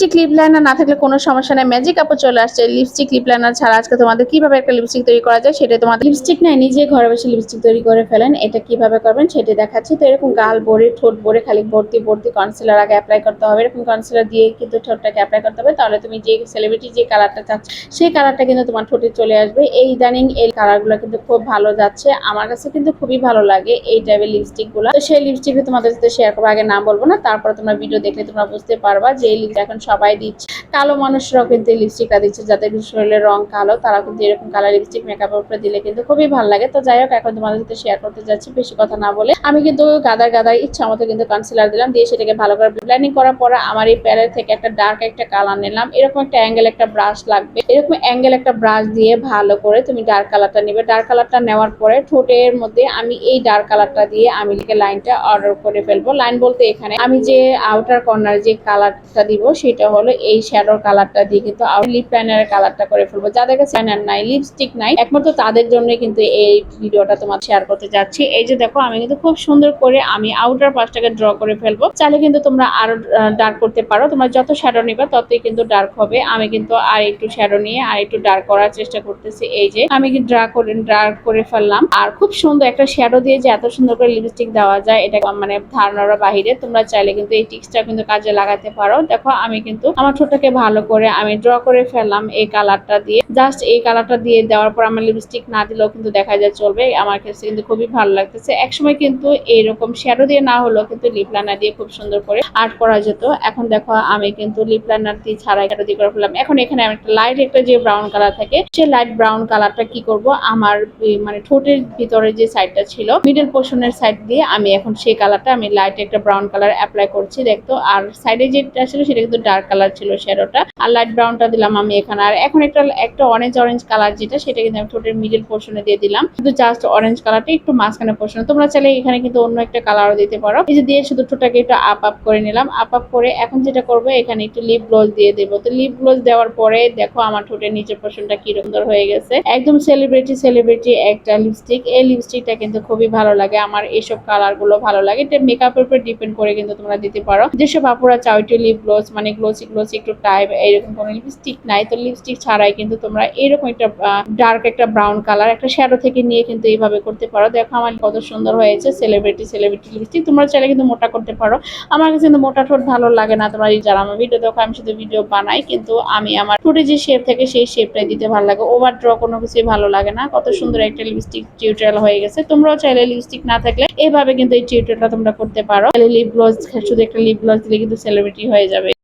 Lipstick lip liner না থাকলে কোনো সমস্যা নেই। ম্যাজিক আপু চলে আসছে। লিপস্টিক লিপ লাইনার ছাড়া আজকে তোমাদের কীভাবে একটা লিপস্টিক তৈরি করা যায় সেটা তোমাদের লিপস্টিক নাই নিজে ঘরে বসে লিপস্টিক তৈরি করে ফেলেন। এটা কীভাবে করবেন সেটা দেখাচ্ছি। তো এরকম গাল ভরে, ঠোঁট ভরে, খালি ভর্তি ভর্তি কনসিলার আগে অ্যাপ্লাই করতে হবে। এরকম কনসিলার দিয়ে কিন্তু ঠোঁটটাকে অ্যাপ্লাই করতে হবে। তাহলে তুমি যে সেলিব্রিটি যে কালারটা চাচ্ছ, সেই কালারটা কিন্তু তোমার ঠোঁটে চলে আসবে। এই ইদানিং এই কালারগুলো কিন্তু খুব ভালো যাচ্ছে। আমার কাছে কিন্তু খুবই ভালো লাগে এই টাইপের লিপস্টিকগুলো তো সেই লিপস্টিক তোমাদের সাথে শেয়ার করব। আগে নাম বলব না, তারপর তোমরা ভিডিও দেখলে তোমরা বুঝতে পারবা যে এই এখন সবাই দিচ্ছে। কালো মানুষরাও কিন্তু এই লিপস্টিকটা দিচ্ছে যাদের শরীরের রং কালো তারা কিন্তু এরকম কালার লিপস্টিক মেকআপের উপরে দিলে কিন্তু খুবই ভালো লাগে। তো যাই হোক, এখন তোমাদের সাথে শেয়ার করতে যাচ্ছি, বেশি কথা না বলে। আমি কিন্তু গাদার গাদার ইচ্ছা মতো কিন্তু কনসিলার দিলাম, দিয়ে সেটাকে ভালো করে ব্ল্যান্ডিং করার পরে আমার এই প্যালেট থেকে একটা ডার্ক একটা কালার নিলাম। এরকম একটা অ্যাঙ্গেল একটা ব্রাশ লাগবে। এরকম অ্যাঙ্গেল একটা ব্রাশ দিয়ে ভালো করে তুমি ডার্ক কালারটা নিবে। ডার্ক কালারটা নেওয়ার পরে ঠোঁটের মধ্যে আমি এই ডার্ক কালারটা দিয়ে আমি লাইনটা অর্ডার করে ফেলব। লাইন বলতে এখানে আমি যে আউটার কর্নার যে কালারটা দিব, সেটা হলো এই শ্যাডোর কালারটা দিয়ে কিন্তু লিপ লাইনারের কালারটা করে ফেলব। যাদের কাছে লাইনার নাই লিপস্টিক নাই, একমাত্র তাদের জন্য কিন্তু এই ভিডিওটা তোমার শেয়ার করতে যাচ্ছি। এই যে দেখো, আমি কিন্তু খুব সুন্দর করে আমি আউটার পাশটাকে ড্র করে ফেলব। চাইলে কিন্তু তোমরা আরও ডার্ক করতে পারো। তোমরা যত শ্যাডো নিবে, ততই কিন্তু ডার্ক হবে। আমি কিন্তু আর একটু শ্যাডো নিয়ে আর একটু ডার্ক করার চেষ্টা করতেছি। এই যে, আমি ড্রা করে ডার্ক করে ফেললাম। আর খুব সুন্দর একটা শ্যাডো দিয়ে যে এত সুন্দর করে লিপস্টিক দেওয়া যায়, এটা মানে ধারণার বাহিরে তোমরা চাইলে কিন্তু এই টিক্সটা কিন্তু কাজে লাগাতে পারো। দেখো, আমি কিন্তু আমার ঠোঁটটাকে ভালো করে আমি ড্র করে ফেললাম এই কালারটা দিয়ে। জাস্ট এই কালারটা দিয়ে দেওয়ার পর আমার লিপস্টিক না দিলেও কিন্তু দেখা যায় চলবে। আমার কাছে কিন্তু খুবই ভালো লাগতেছে। একসময় কিন্তু এইরকম শ্যাডো দিয়ে না হলেও কিন্তু লিপ লাইনার দিয়ে খুব সুন্দর করে আর্ট করা যেত। এখন দেখো আমি কিন্তু লিপ লাইনার দিয়ে ছাড়াই শ্যাডো দিয়ে করে ফেললাম। এখন এখানে আমি একটা লাইট একটা যে ব্রাউন কালার থাকে সেই লাইট ব্রাউন কালারটা কি করব? আমার মানে ঠোঁটের ভিতরে যে সাইডটা ছিল মিডল পোর্শনের সাইড দিয়ে আমি এখন সেই কালারটা আমি লাইট একটা ব্রাউন কালার অ্যাপ্লাই করছি, দেখতো। আর সাইডে যেটা ছিল, সেটা কিন্তু ডার্ক কালার ছিল শ্যাডোটা আর লাইট ব্রাউনটা দিলাম আমি এখানে। আর এখন একটা একটা অরেঞ্জ অরেঞ্জ কালার যেটা, সেটা কিন্তু আমি ঠোঁটের মিডিল পোর্শনে দিয়ে দিলাম। কিন্তু জাস্ট অরেঞ্জ কালারটা একটু মাঝখানে পোর্শনে তোমরা চাইলে এখানে কিন্তু অন্য একটা কালারও দিতে পারো। এই যে দিয়ে শুধু ঠোঁটাকে একটু আপ আপ করে নিলাম। আপ আপ করে এখন যেটা করব, এখানে একটু লিপ গ্লোজ দিয়ে দেবো। তো লিপ গ্লোজ দেওয়ার পরে দেখো আমার ঠোঁটের নিচের পোর্শনটা কি সুন্দর হয়ে গেছে। একদম সেলিব্রিটি সেলিব্রিটি একটা লিপস্টিক এই লিপস্টিকটা কিন্তু খুবই ভালো লাগে। আমার এইসব কালারগুলো ভালো লাগে। এটা মেকআপের উপর ডিপেন্ড করে কিন্তু তোমরা দিতে পারো। যেসব আপুরা চাও একটু লিপ গ্লোজ মানে গ্লোসি গ্লোসি একটু টাইপ এইরকম কোনো লিপস্টিক নাই। তো লিপস্টিক ছাড়াই কিন্তু তোমরা এরকম একটা ডার্ক একটা ব্রাউন কালার একটা শ্যাডো থেকে নিয়ে কিন্তু এইভাবে করতে পারো। দেখো আমার কত সুন্দর হয়েছে সেলিব্রিটি সেলিব্রিটি লিপস্টিক তোমরা চাইলে কিন্তু মোটা করতে পারো। আমার কাছে কিন্তু মোটা ঠোঁট ভালো লাগে না। তোমরা যারা আমার ভিডিও দেখো, আমি শুধু ভিডিও বানাই, কিন্তু আমি আমার ঠোঁটে যে শেপ থাকে, সেই শেপটাই দিতে ভালো লাগে। ওভার ড্র কোনো কিছুই ভালো লাগে না। কত সুন্দর একটা লিপস্টিক টিউটোরিয়াল হয়ে গেছে। তোমরাও চাইলে লিপস্টিক না থাকলে এভাবে কিন্তু এই টিউটোরিয়ালটা তোমরা করতে পারো। লিপ গ্লোজ শুধু একটা লিপ গ্লোজ দিলে কিন্তু সেলিব্রিটি হয়ে যাবে।